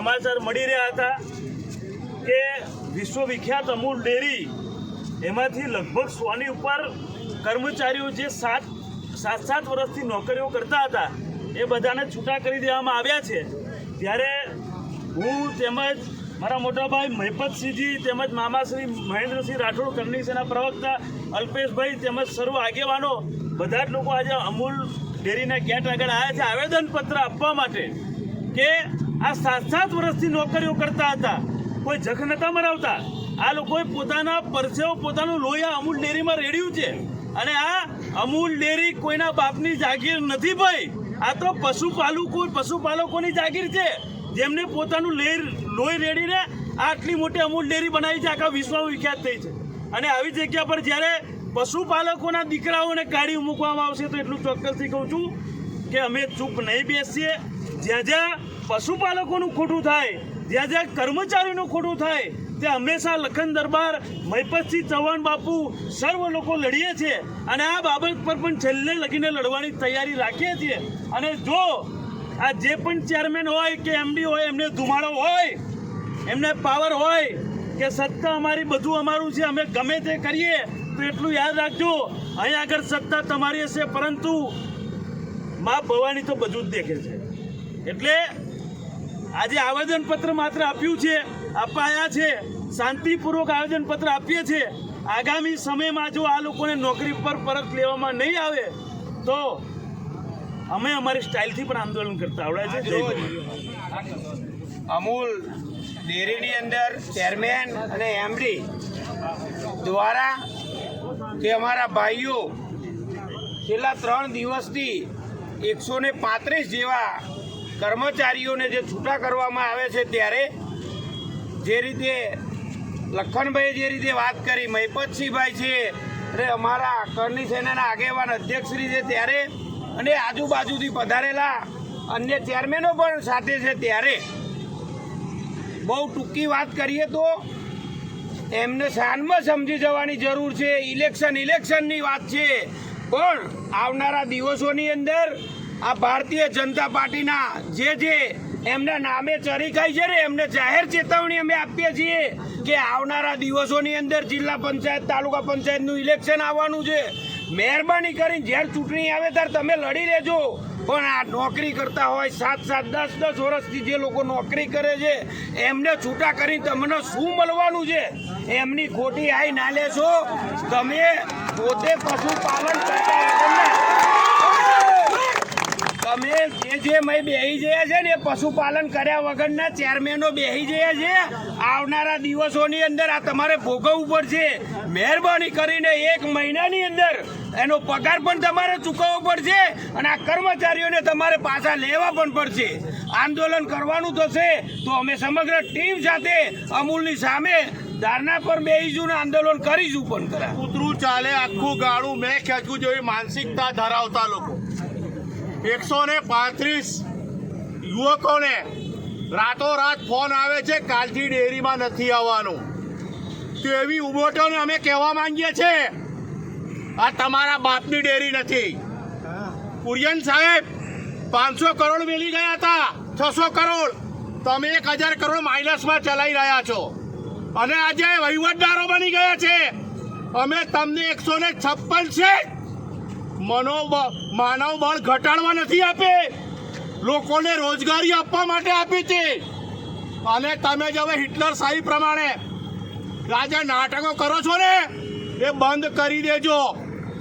સમાચાર મળી રહ્યા હતા કે વિશ્વવિખ્યાત અમૂલ ડેરી એમાંથી લગભગ સોની ઉપર કર્મચારીઓ જે સાત સાત સાત વર્ષથી નોકરીઓ કરતા હતા, એ બધાને છૂટા કરી દેવામાં આવ્યા છે. ત્યારે હું તેમજ મારા મોટાભાઈ મહેપતસિંહજી તેમજ મામાશ્રી મહેન્દ્રસિંહ રાઠોડ સેના પ્રવક્તા અલ્પેશભાઈ તેમજ સર્વ આગેવાનો બધા જ લોકો આજે અમૂલ ડેરીના ગેટ આગળ આવ્યા છે. આવેદનપત્ર આપવા માટે કે આ સાત સાત વર્ષથી નોકરીઓ કરતા હતા. કોઈ જખ નતા મરાવતા. આ લોકોએ પોતાના પરસેવો, પોતાનું લોહી અમૂલ ડેરીમાં રેડ્યું છે. અને આ અમૂલ ડેરી કોઈના બાપની જાગીર નથી ભાઈ. આ તો પશુપાલકો પશુપાલકોની જાગીર છે. જેમને પોતાનું લેર લોહી રેડીને આટલી મોટી અમૂલ ડેરી બનાવી છે, આખા વિશ્વમાં વિખ્યાત થઈ છે. અને આવી જગ્યા પર જ્યારે પશુપાલકોના દીકરાઓને કાઢી મૂકવામાં આવશે, તો એટલું ચોક્કસથી કહું છું કે અમે ચૂપ નહીં બેસીએ. જ્યાં જ્યાં પશુપાલકોનું ખોટું થાય, જ્યાં જ્યાં કર્મચારીનું ખોટું થાય તે હંમેશા લખન દરબાર, મહિપતસિંહ ચૌહાણ બાપુ સર્વ લોકો લડીએ છીએ. અને આ બાબત પર પણ છેલ્લે લગીને લડવાની તૈયારી રાખીએ છીએ. અને જો આ જે પણ ચેરમેન હોય કે એમડી હોય, એમને ધુમાડો હોય, એમને પાવર હોય કે સત્તા અમારી બધું અમારું છે, અમે ગમે તે કરીએ, તો એટલું યાદ રાખજો. અહીં આગળ સત્તા તમારી હશે, પરંતુ મા ભવાની તો બધું જ દેખે છે. એટલે આજે આવેદનપત્ર માત્ર આપ્યું છે, અપાયા છે, શાંતિપૂર્વક આવેદનપત્ર આપીએ છીએ. આગામી સમયમાં જો આ લોકોને નોકરી પર પરત લેવામાં નહીં આવે, તો અમે અમારી સ્ટાઇલથી પણ આંદોલન કરતા આવડે છે. અમૂલ ડેરીની અંદર ચેરમેન અને એમડી દ્વારા તે અમારા ભાઈઓ છેલ્લા ત્રણ દિવસથી એકસો ને પાંત્રીસ જેવા કર્મચારીઓને જે છૂટા કરવામાં આવે છે ત્યારે જે રીતે લખનભાઈ જે રીતે વાત કરી, મહિપતસિંહભાઈ છે અને અમારા કરની સેનાના આગેવાન અધ્યક્ષશ્રી છે ત્યારે અને આજુબાજુથી પધારેલા અન્ય ચેરમેનો પણ સાથે છે ત્યારે. બહુ ટૂંકી વાત કરીએ તો એમને શાનમાં સમજી જવાની જરૂર છે, ઇલેક્શન ઇલેક્શનની વાત છે. પણ આવનારા દિવસોની અંદર આ ભારતીય જનતા પાર્ટીના જે જે એમના નામે ચરી ખાઈ છે ને, એમને જાહેર ચેતવણી અમે આપીએ છીએ કે આવનારા દિવસોની અંદર જિલ્લા પંચાયત, તાલુકા પંચાયતનું ઇલેક્શન આવવાનું છે. મહેરબાની કરીને જ્યારે ચૂંટણી આવે ત્યારે તમે લડી લેજો. પણ આ નોકરી કરતા હોય, સાત સાત, દસ દસ વર્ષથી જે લોકો નોકરી કરે છે, એમને છૂટા કરી તમને શું મળવાનું છે? એમની ખોટી આઈ ના લેશો. તમે પોતે પશુપાલન કરતા તમે જે જે મેં બેહી ગયા છે ને એ પશુપાલન કર્યા વગરના ચેરમેનો બેહી ગયા છે. આવનારા દિવસોની અંદર આ તમારે ભોગવવું પડશે. મહેરબાની કરીને એક મહિનાની અંદર એનો પગાર પણ તમારે ચૂકવવો પડશે અને આ કર્મચારીઓને તમારે પાછા લેવા પણ પડશે. આંદોલન કરવાનું થશે તો અમે સમગ્ર ટીમ સાથે અમૂલની સામે ધારણા પર બેહીશું ને આંદોલન કરીશું પણ કૂતરું ચાલે, આખું ગાળું મેં ખેંચવું જોઈએ, માનસિકતા ધરાવતા લોકો. એકસો ને પાંત્રીસ યુવકોને રાતોરાત ફોન આવે છે, કાલથી ડેરીમાં નથી આવવાનું. તો એવી ઉમોટોને અમે કહેવા માંગીએ છીએ આ તમારા બાપની ડેરી નથી. કુરિયન સાહેબ, પાંચસો કરોડ મેલી ગયા હતા, છસો કરોડ. તમે એક હજાર કરોડ માઇનસમાં ચલાવી રહ્યા છો. અને આજે વહીવટદારો બની ગયા છે. અમે તમને એકસો ને છપ્પન છે મનોબળ માનવ બળ ઘટાડવા નથી આપે. લોકોને રોજગારી આપવા માટે આપી છે. અને તમે જે હવે હિટલર શાહી પ્રમાણે રાજા નાટકો કરો છો ને, એ બંધ કરી દેજો.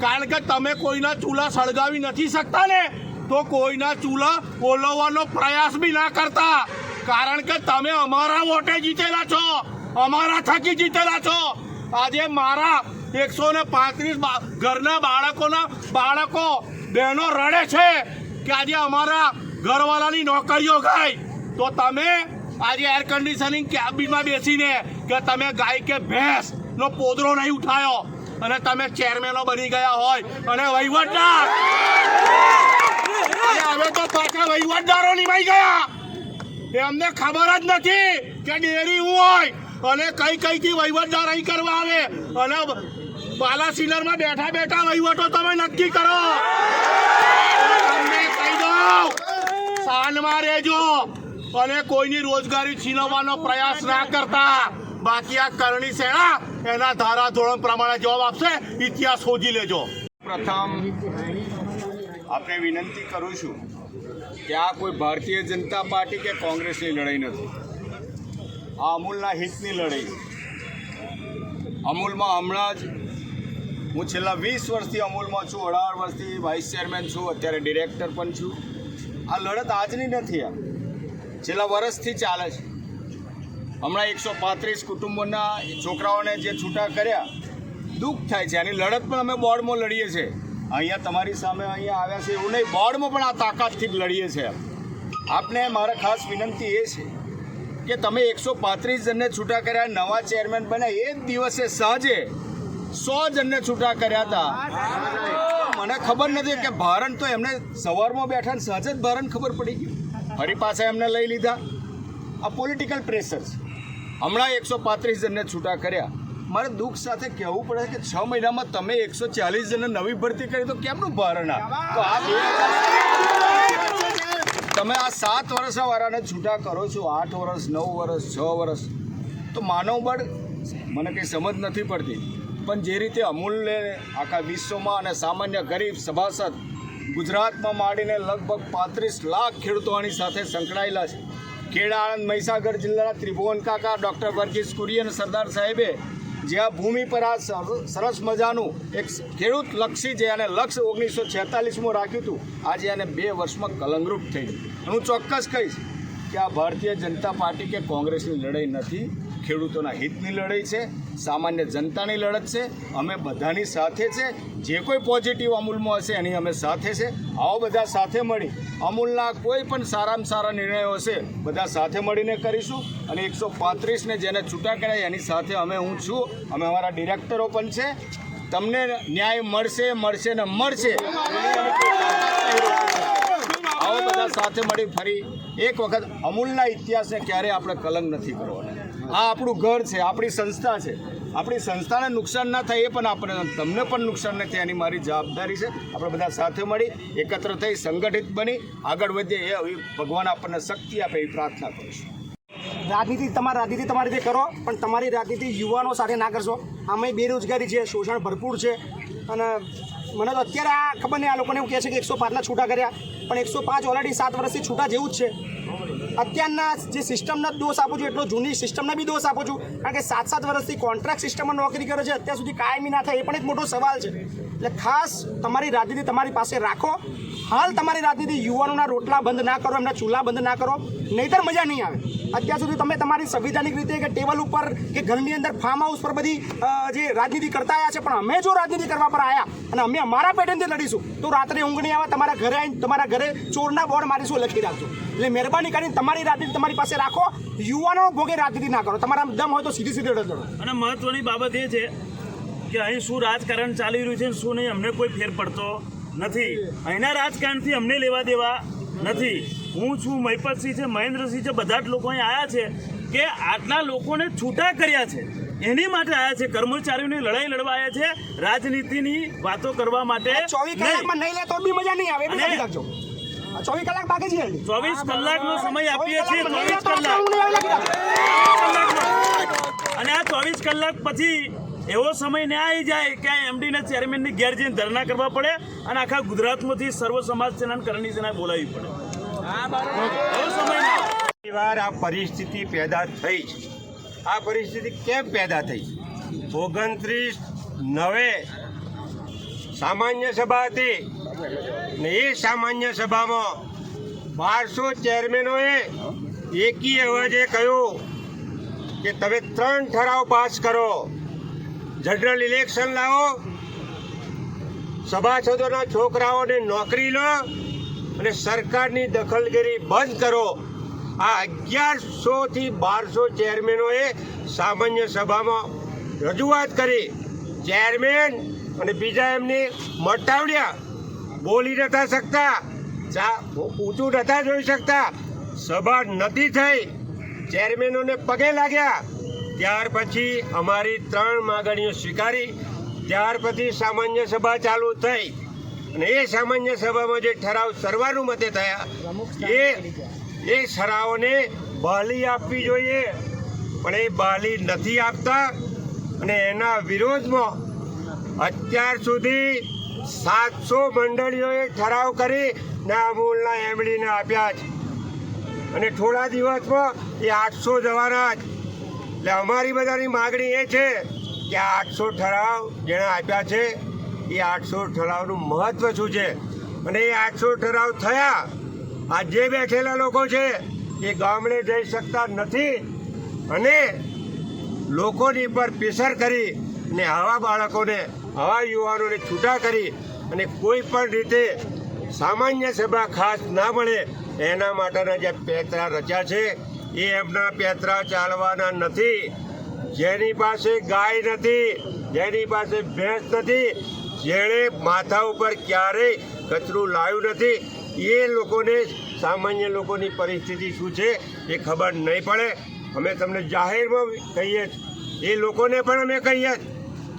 કારણ કે તમે કોઈના ચૂલા સળગાવી નથી શકતા ને, તો કોઈના ચૂલા ઓલવવાનો પ્રયાસ બી ના કરતા. કારણ કે તમે અમારા વોટે જીતેલા છો. અમારા થકી જીતેલા છો. આજે મારા એકસો ને પાંત્રીસ ઘરના બાળકોના બાળકો, બહેનો રડે છે કે આજે અમારા ઘરવાળાની નોકરીઓ ગઈ. તો તમે આજે એર કન્ડિશનિંગ કેબિનમાં બેસીને કે તમે ગાય કે ભેંસનો પોદરો નહીં ઉઠાયો અને તમે ચેરમેનો બની ગયા હોય અને વહીવટદાર. હવે તો પાછા વહીવટદારો નિભાઈ ગયા. એમને ખબર જ નથી કે ડેરી હોય. અને કઈ કઈ થી વહીવટદાર અહીં કરવા આવે? અને બાલાસિનરમાં બેઠા બેઠા વહીવટો તમે નક્કી કરો. તમને કહી દઉં, શાનમાં રહેજો અને કોઈની રોજગારી છીનવવાનો પ્રયાસ ના કરતા. બાકી આ કરણી સેના એના ધારાધોરણ પ્રમાણે જવાબ આપશે. ઇતિહાસ શોધી લેજો. પ્રથમ આપણે વિનંતી કરું છું કે આ કોઈ ભારતીય જનતા પાર્ટી કે કોંગ્રેસની લડાઈ નથી. આ અમૂલના હિતની લડાઈ. અમૂલમાં હમણાં જ હું છેલ્લા વીસ વર્ષથી અમૂલમાં છું, અઢાર વર્ષથી વાઇસ ચેરમેન છું, અત્યારે ડિરેક્ટર પણ છું. આ લડત આજની નથી આ. છેલ્લા વર્ષથી ચાલે છે. હમણાં એકસો પાંત્રીસ કુટુંબોના છોકરાઓને જે છૂટા કર્યા, દુઃખ થાય છે. આની લડત પણ અમે બોર્ડમાં લડીએ છીએ. અહીંયા તમારી સામે અહીંયા આવ્યા છે એવું નહીં, બોર્ડમાં પણ આ તાકાતથી જ લડીએ છીએ આપને મારા ખાસ વિનંતી એ છે કે તમે એકસો પાંત્રીસ જણને છૂટા કર્યા, નવા ચેરમેન બન્યા. એ જ દિવસે સાંજે સો જણને છૂટા કર્યા હતા. મને ખબર નથી કે ભારણ તો એમને સવારમાં બેઠા ને સાંજે જ ભારણ ખબર પડી ગયું. ફરી પાછા એમને લઈ લીધા. આ પોલિટિકલ પ્રેશર હમણાં એકસો પાંત્રીસ જણને છૂટા કર્યા. મારે દુઃખ સાથે કહેવું પડે કે છ મહિનામાં તમે એકસો ચાલીસ જણને નવી ભરતી કરી તો કેમનું ભારણ આ? તો આ તમે આ સાત વર્ષવાળાને છૂટા કરો છો, આઠ વર્ષ, નવ વર્ષ, છ વર્ષ, તો માનવ બળ મને કંઈ સમજ નથી પડતી. પણ જે રીતે અમૂલ્ય આખા વિશ્વમાં અને સામાન્ય ગરીબ સભાસદ ગુજરાતમાં માંડીને લગભગ પાંત્રીસ લાખ ખેડૂતોની સાથે સંકળાયેલા છે. ખેડા આણંદ મહીસાગર જિલ્લાના ત્રિભુવન કાકા, ડૉક્ટર વર્ગીસ કુરિયન, સરદાર સાહેબે જે આ ભૂમિ પર આ સરસ મજાનું એક ખેડૂત લક્ષી જે એને લક્ષ ઓગણીસો છેતાલીસમાં રાખ્યું હતું, આજે એને બે વર્ષમાં કલંગરૂપ થઈ ગયું. હું ચોક્કસ કહીશ કે આ ભારતીય જનતા પાર્ટી કે કોંગ્રેસની લડાઈ નથી ખેડૂતોના હિતની લડાઈ છે, સામાન્ય જનતાની લડત છે, અમે બધાની સાથે છે, જે કોઈ પોઝિટિવ અમૂલમાં હશે એની અમે સાથે છે, આવો બધા સાથે મળી, અમૂલના કોઈ પણ સારામાં સારા નિર્ણયો હશે, બધા સાથે મળીને કરીશું અને એકસો પાંત્રીસને જેને છૂટા કરાય એની સાથે અમે હું છું, અમે અમારા ડિરેક્ટરો પણ છે, તમને ન્યાય મળશે મળશે ને મળશે. આવો બધા સાથે મળી ફરી એક વખત અમૂલના ઇતિહાસને ક્યારેય આપણે કલંક નથી કરવાનો. આ આપણું ઘર છે, આપણી સંસ્થા છે. આપણી સંસ્થાને નુકસાન ના થાય એ પણ આપણે, તમને પણ નુકસાન ન થાય એની મારી જવાબદારી છે. આપણે બધા સાથે મળી, એકત્ર થઈ, સંગઠિત બની, આગળ વધીએ, એ ભગવાન આપણને શક્તિ આપે એવી પ્રાર્થના કરું છું. રાજનીતિ, તમારી રાજનીતિ તમારી રીતે કરો, પણ તમારી રાજનીતિ યુવાનો સાથે ના કરશો. આમાં બેરોજગારી છે, શોષણ ભરપૂર છે. અને મને તો અત્યારે આ ખબર નહીં, આ લોકોને એવું કહે છે કે એકસો પાંચના છૂટા કર્યા. પણ એકસો પાંચ ઓલરેડી સાત વર્ષથી છૂટા જેવું જ છે. અત્યારના જે સિસ્ટમના દોષ આપું છું, એટલો જૂની સિસ્ટમના બી દોષ આપું છું. કારણ કે સાત સાત વર્ષથી કોન્ટ્રાક્ટ સિસ્ટમમાં નોકરી કરે છે, અત્યાર સુધી કાયમી ના થાય, એ પણ એક મોટો સવાલ છે. એટલે ખાસ તમારી રાજનીતિ તમારી પાસે રાખો. હાલ તમારી રાજનીતિ યુવાનોના રોટલા બંધ ના કરો, એમના ચૂલા બંધ ના કરો, નહીતર મજા નહીં આવે. અત્યાર સુધી તમે તમારી સંવિધાનિક રીતે કે ટેબલ ઉપર કે ઘરની અંદર ફાર્મ હાઉસ પર બધી જે રાજનીતિ કરતા આવ્યા છે, પણ અમે જો રાજનીતિ કરવા પર આવ્યા અને અમે અમારા પેટર્નથી લડીશું, તો રાત્રે ઊંઘ નહીં આવે, તમારા ઘરે આવીને તમારા ઘરે ચોરના બોર્ડ મારીશું લખી રાખજો. એટલે મહેરબાની કરીને તમારી રાજનીતિ તમારી પાસે રાખો. યુવાનો ભોગે રાજનીતિ ના કરો. તમારા દમ હોય તો સીધી સીધી રડો અને મહત્વની બાબત એ છે કે અહીં શું રાજકારણ ચાલી રહ્યું છે શું નહીં અમને કોઈ ફેર પડતો નથી. અહીંના રાજકારણથી અમને લેવા દેવા નથી. હું છું મહિપતસિંહ છે મહેન્દ્રસિંહ છે બધા જ લોકો અહીં આવ્યા છે કે આટલા લોકોને છૂટા કર્યા છે. એની માટે આવ્યા છે કર્મચારીઓની લડાઈ લડવા આવ્યા છે રાજનીતિની વાતો કરવા માટે ચોવીસ કલાકમાં નહીં. લે તો બી મજા નહીં આવે. ચોવીસ કલાક બાકી છે. ચોવીસ કલાકનો સમય આપીએ છીએ ચોવીસ કલાક. અને આ ચોવીસ કલાક પછી એવો સમય ને આવી જાય કે એમડીના એમડી ને ચેરમેનની ઘેર જઈને ધરણા કરવા પડે અને આખા ગુજરાતમાંથી સર્વ સમાજ સેના કરણી સેના બોલાવવી પડે. એવો સમય ના વાર આ પરિસ્થિતિ પેદા થઈ છે. આ પરિસ્થિતિ કેમ પેદા થઈ ઓગણત્રીસ નવે સામાન્ય સભા હતી. એ સામાન્ય સભામાં બારસો ચેરમેનોએ એકી અવાજે કહ્યું કે તમે ત્રણ ઠરાવ પાસ કરો. જનરલ ઇલેક્શન લાવો. સભાસદોના છોકરાઓને નોકરી લો અને સરકારની દખલગીરી બંધ કરો. આ અગિયારસોથી બારસો ચેરમેનોએ સામાન્ય સભામાં રજૂઆત કરી. ચેરમેન અને બીજા એમને મટાવડ્યા બોલી નતા શકતા. ચા ઊંચું નતા જોઈ શકતા. સભા નથી થઈ. ચેરમેનોને પગે લાગ્યા. ત્યાર પછી અમારી ત્રણ માગણીઓ સ્વીકારી. ત્યાર પછી સામાન્ય સભા ચાલુ થઈ. અને એ સામાન્ય સભામાં જે ઠરાવ સર્વાનુમતે થયા એ એ ઠરાવોને બહાલી આપવી જોઈએ. પણ એ બહાલી નથી આપતા. અને એના વિરોધમાં અત્યાર સુધી સાતસો મંડળીઓએ ઠરાવ કરી ને અમૂલના એમડીને આપ્યા છે. અને થોડા દિવસમાં એ આઠસો જવાના જ એટલે અમારી બધાની માગણી એ છે કે આઠસો ઠરાવ જેણે આપ્યા છે, એ આઠસો ઠરાવનું મહત્ત્વ શું છે? અને એ આઠસો ઠરાવ થયા, આ જે બેઠેલા લોકો છે, એ ગામડે જઈ શકતા નથી અને લોકોની પર પ્રેશર કરી ને આવા બાળકોને આવા યુવાનોને છૂટા કરી અને કોઈ પણ રીતે સામાન્ય સભા ખાસ ના મળે, એના માટેના જે પેતરા રચ્યા છે, એ એમના પેતરા ચાલવાના નથી. જેની પાસે ગાય નથી, જેની પાસે ભેંસ નથી, જેણે માથા ઉપર ક્યારેય કચરું લાવ્યું નથી, એ લોકોને સામાન્ય લોકોની પરિસ્થિતિ શું છે એ ખબર નહીં પડે. અમે તમને જાહેરમાં કહીએ એ લોકોને પણ અમે કહીએ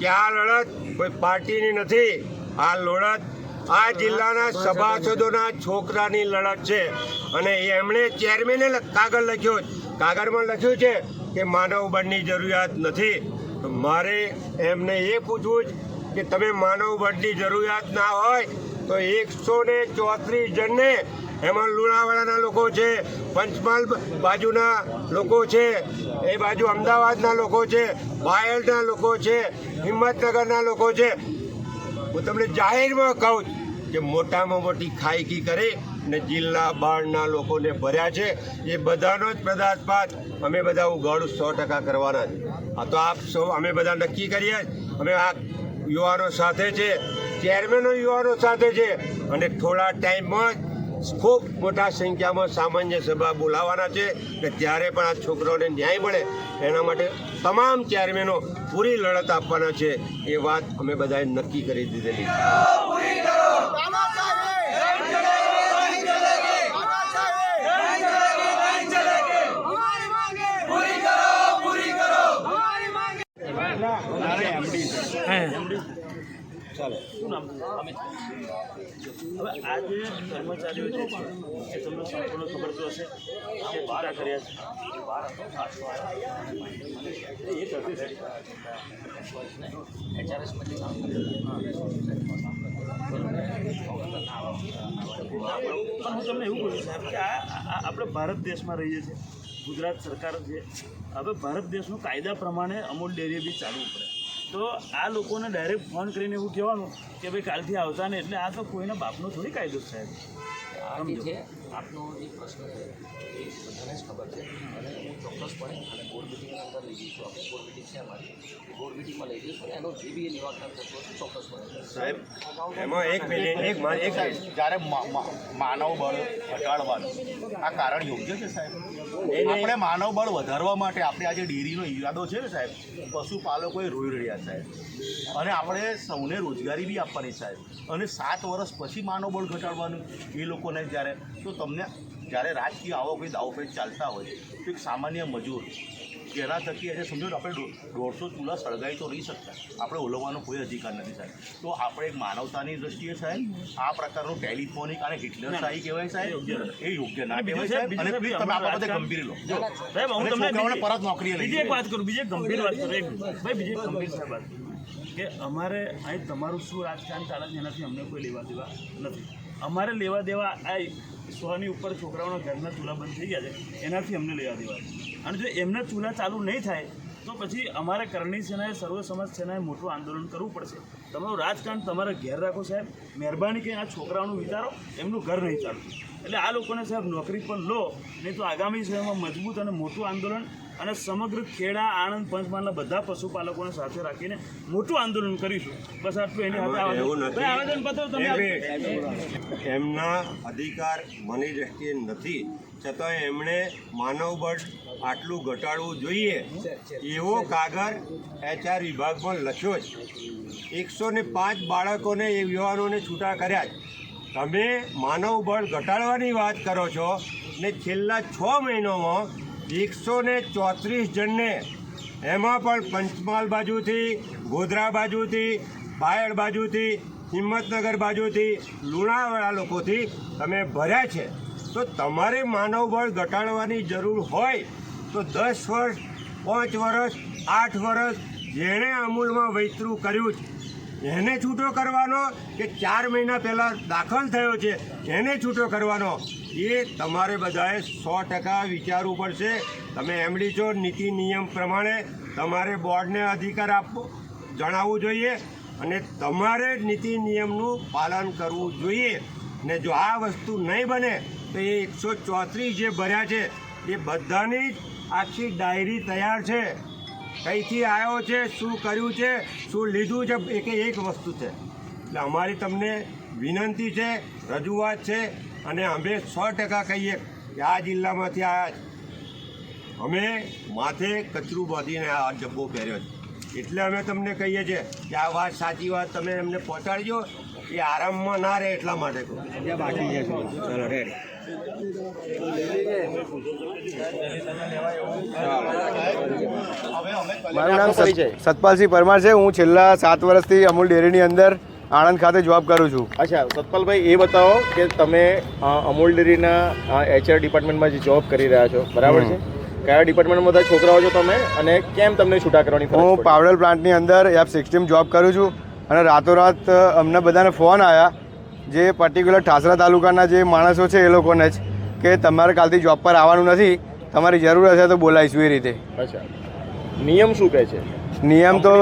કે આ લડત? કોઈ પાર્ટીની નથી. આ લડત આ જિલ્લાના સભાસદોના છોકરાની લડત છે. અને એમણે ચેરમેને કાગળ લખ્યો કાગળમાં લખ્યું છે કે માનવ બળની જરૂરિયાત નથી. તો મારે એમને એ પૂછવું જ કે તમે માનવ બળની જરૂરિયાત ના હોય તો એકસો ને ચોત્રીસ જણને એમાં લુણાવાડાના લોકો છે, પંચમહાલ બાજુના લોકો છે, એ બાજુ અમદાવાદના લોકો છે, બાયડના લોકો છે, હિંમતનગરના લોકો છે. હું તમને જાહેરમાં કહું કે મોટામાં મોટી ખાયકી કરી ને જિલ્લા બહારના લોકોને ભર્યા છે. એ બધાનો જ પદાર્થપાત અમે બધા ઉગાડું સો ટકા કરવાના છે. આ તો આપ સૌ અમે બધા નક્કી કરીએ અમે આ યુવાનો સાથે છે ચેરમેનો યુવાનો સાથે છે અને થોડા ટાઈમમાં જ ખૂબ મોટા સંખ્યામાં સામાન્ય સભા બોલાવવાના છે ને ત્યારે પણ આ છોકરાઓને ન્યાય મળે એના માટે તમામ ચેરમેનો પૂરી લડત આપવાના છે એ વાત અમે બધાએ નક્કી કરી દીધેલી. શું નામ? હવે આ જે કર્મચારીઓ જે છે એ તમને સંપૂર્ણ ખબર તો હશે. કે છૂટા કર્યા છે. પણ હું તમને એવું કહું સાહેબ કે આ આ- આપણે ભારત દેશમાં રહીએ છીએ. ગુજરાત સરકાર છે હવે ભારત દેશનું કાયદા પ્રમાણે અમૂલ ડેરી બી ચાલવું પડે. તો આ લોકોને ડાયરેક્ટ ફોન કરીને એવું કહેવાનું કે ભાઈ કાલથી આવતા ને એટલે આ તો કોઈના બાપનો થોડી કાયદો સાહેબ છે. આપનો જે પ્રશ્ન છે. એ બધાને જ ખબર છે. અને હું ચોક્કસપણે અને બોર્ડ મિટિંગની અંદર લઈ જઈશું. આપણે બોર્ડ મિટિંગ છે અમારી. બોર્ડ મિટિંગમાં લઈ જઈશું અને એનો જે બી નિવારણ થતો હશે ચોક્કસપણે સાહેબ એમાં એક મિનિટ એક એક જ્યારે માનવ બળ ઘટાડવાનું આ કારણ યોગ્ય છે સાહેબ? આપણે માનવ બળ વધારવા માટે આપણે આજે ડેરીનો ઈરાદો છે ને સાહેબ? પશુપાલકોએ રોઈ રહ્યા સાહેબ. અને આપણે સૌને રોજગારી બી આપવાની સાહેબ. અને સાત વર્ષ પછી માનવ બળ ઘટાડવાનું એ લોકોને જ્યારે તો તમને જ્યારે રાજકીય આવો કોઈ દાવપેચ ચાલતા હોય તો એક સામાન્ય મજૂર જેના થકી એને સમજો આપણે દોઢસો ચૂલા સળગાઈ તો રહી શકતા. આપણે ઓલવવાનો કોઈ અધિકાર નથી સાહેબ. તો આપણે એક માનવતાની દ્રષ્ટિએ સાહેબ આ પ્રકારનું ટેલિફોનિક અને હિટલર શાહી કહેવાય સાહેબ? એ યોગ્ય ના કહેવાય સાહેબ, અને પ્લીઝ તમે આ બાબતે ગંભીર લો. સાહેબ હું તમને પરત નોકરી લઈ બીજી એક વાત કરું બીજી ગંભીર વાત કરું ભાઈ બીજી ગંભીર સાહેબ વાત કે અમારે અહીં તમારું શું રાજકારણ ચાલે છે એનાથી અમને કોઈ લેવા દેવા નથી. અમારે લેવા દેવા આ સોની ઉપર છોકરાઓના ઘરના ચૂલા બંધ થઈ ગયા છે, એનાથી અમને લેવા દેવા અને જો એમના ચૂલા ચાલુ નહીં થાય, તો પછી અમારે કરણી સેનાએ, સર્વ સમાજ સેનાએ મોટું આંદોલન કરવું પડશે. તમારું રાજકારણ તમારે ઘેર રાખો સાહેબ. મહેરબાની કરીને આ છોકરાઓનું વિચારો, એમનું ઘર નહીં ચાલતું. એટલે આ લોકોને સાહેબ નોકરી પર લો, નહીં તો આગામી સમયમાં મજબૂત અને મોટું આંદોલન અને સમગ્ર ખેડા આણંદ પંચમહાલના બધા પશુપાલકોને સાથે રાખીને મોટું આંદોલન કરીશું બસ આટલું એની સાથે આવેદન નથી. તમે. એમના અધિકાર મની દ્રષ્ટિએ નથી છતાં એમણે માનવબળ આટલું ઘટાડવું જોઈએ એવો કાગળ એચઆર વિભાગમાં લખ્યો છે એકસો ને પાંચ બાળકોને એ યુવાનોને છૂટા કર્યા છે તમે માનવબળ ઘટાડવાની વાત કરો છો ને છેલ્લા છ મહિનામાં એકસો ને ચોત્રીસ જણને એમાં પણ પંચમહાલ બાજુથી, ગોધરા બાજુથી પાયડ બાજુથી, હિંમતનગર બાજુથી લુણાવાળા લોકોથી તમે ભર્યા છે. તો તમારે માનવબળ ઘટાડવાની જરૂર હોય તો દસ વર્ષ, પાંચ વર્ષ, આઠ વર્ષ જેણે અમૂલમાં વૈતરું કર્યું છે. એને છૂટો કરવાનો કે ચાર મહિના પહેલાં દાખલ થયો છે, એને છૂટો કરવાનો. એ તમારે બધાએ સો ટકા વિચારવું પડશે. તમે એમડી છો, નીતિ નિયમ પ્રમાણે તમારે બોર્ડને અધિકાર આપવો, જણાવવું જોઈએ અને તમારે નીતિ નિયમનું પાલન કરવું જોઈએ. ને જો આ વસ્તુ નહીં બને, તો એ એકસો ચોત્રીસ જે ભર્યા છે, એ બધાની જ આખી ડાયરી તૈયાર છે. કઈથી આવ્યો છે, શું કર્યું છે, શું લીધું છે એક એક વસ્તુ છે. એટલે અમારી તમને વિનંતી છે, રજૂઆત છે અને અમે સો ટકા કહીએ કે આ જિલ્લામાંથી આવ્યા છે અમે માથે કચરું બાંધીને આ ડબ્બો પહેર્યો છે. એટલે અમે તમને કહીએ છીએ કે આ વાત સાચી વાત તમે એમને પહોંચાડજો એ આરામમાં ના રહે એટલા માટે કહું. મારું નામ સત- સતપાલસિંહ પરમાર છે. હું છેલ્લા સાત વર્ષથી અમૂલ ડેરીની અંદર આણંદ ખાતે જોબ કરું છું. અચ્છા સતપાલભાઈ એ બતાવો કે તમે અમૂલ ડેરીના એચઆર ડિપાર્ટમેન્ટમાં જે જોબ કરી રહ્યા છો બરાબર છે? કયા ડિપાર્ટમેન્ટમાં બધા છોકરાઓ છો તમે અને કેમ તમને છૂટા કરવાની હું? પાવડર પ્લાન્ટની અંદર એફ સિક્સટીમ જોબ કરું છું અને રાતોરાત અમને બધાને ફોન આવ્યા જે પર્ટિક્યુલર ઠાસરા તાલુકાના જે માણસો છે એ લોકોને જ કે તમારે કાલથી જોબ પર આવવાનું નથી તમારી જરૂર હશે તો બોલાવીશું એ રીતે. અચ્છા. નિયમ શું કહે છે? નિયમ તો?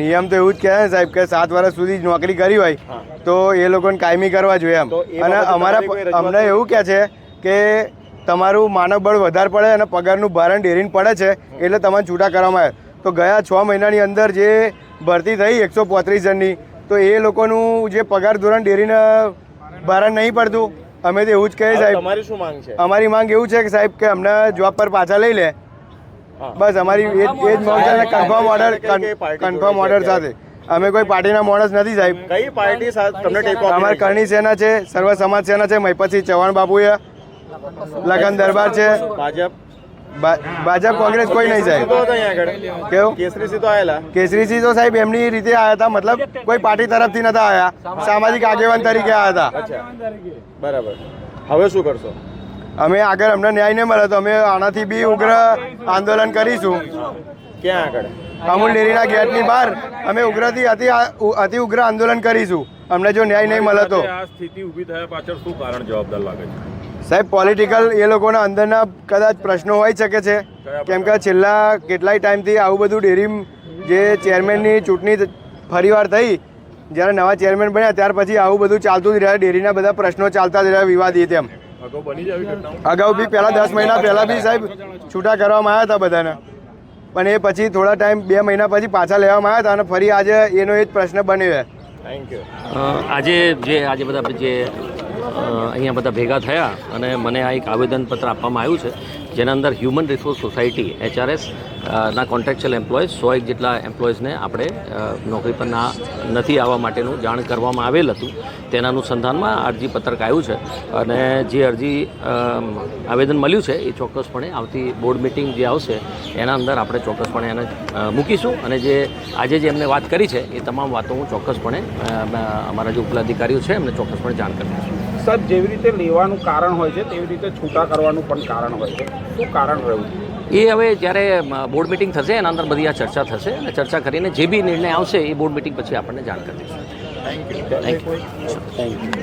નિયમ તો એવું જ કહે છે સાહેબ કે સાત વર્ષ સુધી નોકરી કરી હોય તો એ લોકોને કાયમી કરવા જોઈએ એમ. અને અમારા અમને એવું કહે છે કે તમારું માનવ બળ વધારે પડે અને પગારનું ભારણ ડેરીને પડે છે એટલે તમારે છૂટા કરવામાં આવે. તો ગયા છ મહિનાની અંદર જે ભરતી થઈ એકસો પોત્રીસ જણની તો એ લોકોનું જે પગાર ધોરણ ડેરીને ભારણ નહીં પડતું. અમે તો એવું જ કહીએ સાહેબ. અમારી શું માંગ છે? અમારી માંગ એવું છે કે સાહેબ કે અમને જોબ પર પાછા લઈ લે. બસ અમારી એ જ અને કન્ફર્મ ઓર્ડર કન્ફર્મ ઓર્ડર સાથે. અમે કોઈ પાર્ટીના માણસ નથી સાહેબ. કઈ પાર્ટી તમને ટેકો અમારે? કરણી સેના છે સર્વ સમાજ સેના છે મહિપતસિંહ ચૌહાણ બાબુએ લગન દરબાર છે. ભાજપ? ભાજપ કોંગ્રેસ કોઈ નહીં સાહેબ. કેવું? કેસરીસિંહ તો આવેલા કેસરીસિંહ તો સાહેબ એમની રીતે આવ્યા હતા મતલબ કોઈ પાર્ટી તરફથી નતા આવ્યા સામાજિક આગેવાન તરીકે આવ્યા હતા. બરાબર. હવે શું કરશો? અમે આગળ અમને ન્યાય નહીં મળે તો અમે આનાથી બી ઉગ્ર આંદોલન કરીશું. ક્યાં આગળ? અમૂલ ડેરીના ગેટની બહાર અમે ઉગ્રથી અતિ અતિ ઉગ્ર આંદોલન કરીશું. અમને જો ન્યાય નહીં મળે તો. આ સ્થિતિ ઊભી થયા પાછળ શું કારણ જવાબદાર લાગે છે? સાહેબ પોલિટિકલ એ લોકોના અંદરના કદાચ પ્રશ્નો હોઈ શકે છે. કેમ કે છેલ્લા કેટલાય ટાઈમથી આવું બધું ડેરી જે ચેરમેનની ચૂંટણી ફરીવાર થઈ જ્યારે નવા ચેરમેન બન્યા ત્યાર પછી આવું બધું ચાલતું જ રહ્યા ડેરીના બધા પ્રશ્નો ચાલતા જ રહ્યા વિવાદી તેમ અગાઉ બી પહેલાં દસ મહિના પહેલાં બી સાહેબ છૂટા કરવામાં આવ્યા હતા બધાને. પણ એ પછી થોડા ટાઈમ બે મહિના પછી પાછા લેવામાં આવ્યા હતા અને ફરી આજે એનો એ જ પ્રશ્ન બન્યો છે. થેન્ક યુ આજે જે આજે બધા જે અહીંયા બધા ભેગા થયા અને મને આ એક આવેદનપત્ર આપવામાં આવ્યું છે, જેના અંદર હ્યુમન રિસોર્સ સોસાયટી એચઆરએસ ના કોન્ટ્રાક્ચ્યુઅલ એમ્પ્લોઈઝ સો એક જેટલા એમ્પ્લોઈઝને આપણે નોકરી પર ના, નથી આવવા માટેનું જાણ કરવામાં આવેલ હતું. તેના અનુસંધાનમાં અરજી પત્રક આવ્યું છે અને જે અરજી આવેદન મળ્યું છે એ ચોક્કસપણે આવતી બોર્ડ મિટિંગ જે આવશે, એના અંદર આપણે ચોક્કસપણે એને મૂકીશું. અને જે, આજે જે એમને વાત કરી છે, એ તમામ વાતો હું ચોક્કસપણે અમારા જે ઉપલા અધિકારીઓ છે એમને ચોક્કસપણે જાણ કરી સાહેબ જેવી રીતે લેવાનું કારણ હોય છે તેવી રીતે છૂટા કરવાનું પણ કારણ હોય છે. શું કારણ રહ્યું? એ હવે જ્યારે બોર્ડ મિટિંગ થશે એના અંદર બધી આ ચર્ચા થશે અને ચર્ચા કરીને જે બી નિર્ણય આવશે એ બોર્ડ મિટિંગ પછી આપણને જાણ કરી દઈશું. Thank you